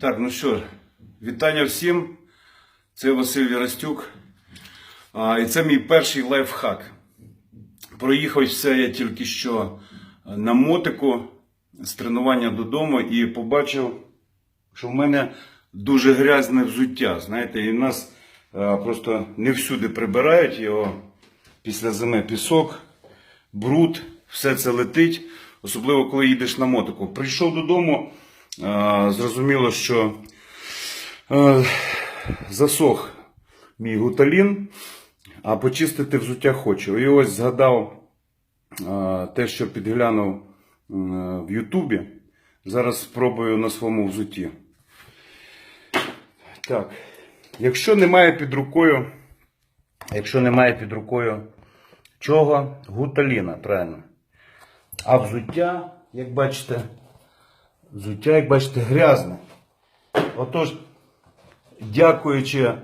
Так, ну що, вітання всім. Це Василь Вірастюк. І це мій перший лайфхак. Проїхав все я тільки що на мотику з тренування додому і побачив, що в мене дуже грязне взуття. Знаєте, і в нас а, просто не всюди прибирають його після зими пісок, бруд, все це летить, особливо коли їдеш на мотику. Прийшов додому, зрозуміло, що е, засох мій гуталін, а почистити взуття хочу. І ось згадав е, те, що підглянув в Ютубі. Зараз спробую на своєму взутті. Так. Якщо немає під рукою, якщо немає під рукою чого? Гуталіна, правильно. А взуття, як бачите, взуття, як бачите, грязне. Отож, дякуючи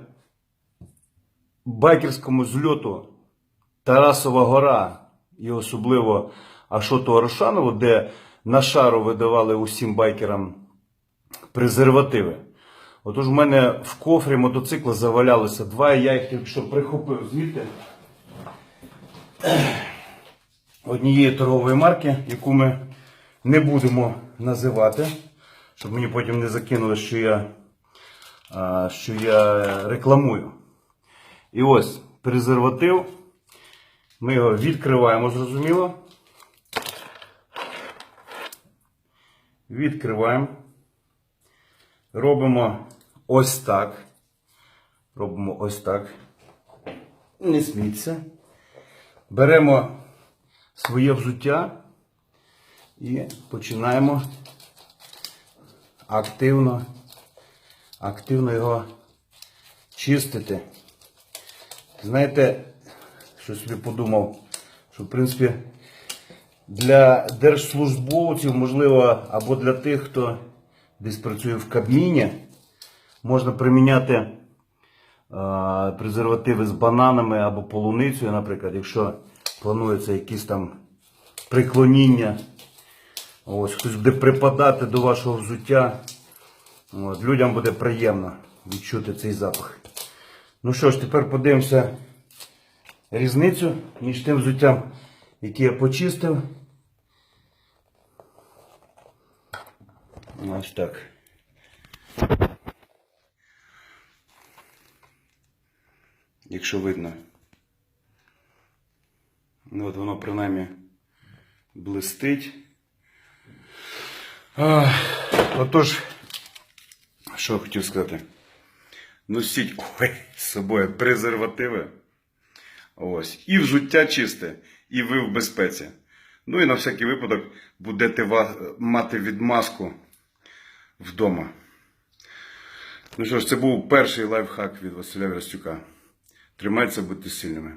байкерському зльоту Тарасова гора і особливо Ашоту Орошанову, де на шару видавали усім байкерам презервативи. Отож, в мене в кофрі мотоцикла завалялося два, я їх тільки що прихопив звідти однієї торгової марки, яку ми не будемо називати, щоб мені потім не закинули, що я, що я рекламую. І ось презерватив. Ми його відкриваємо, зрозуміло. Відкриваємо. Робимо ось так. Робимо ось так. Не сміться. Беремо своє взуття і починаємо активно, активно його чистити. Знаєте, що собі подумав, що в принципі для держслужбовців, можливо, або для тих, хто десь працює в Кабміні, можна приміняти е, презервативи з бананами або полуницею, наприклад, якщо планується якісь там приклоніння. Ось хтось буде припадати до вашого взуття. От, людям буде приємно відчути цей запах. Ну що ж, тепер подивимося різницю між тим взуттям, яке я почистив. Ось так. Якщо видно. Ну от воно принаймні блистить. Отож, що хотів сказати. Носіть ой, з собою презервативи. Ось. І взуття чисте, і ви в безпеці. Ну і на всякий випадок будете мати відмазку вдома. Ну що ж, це був перший лайфхак від Василя Верстюка. Тримайтеся, будьте сильними.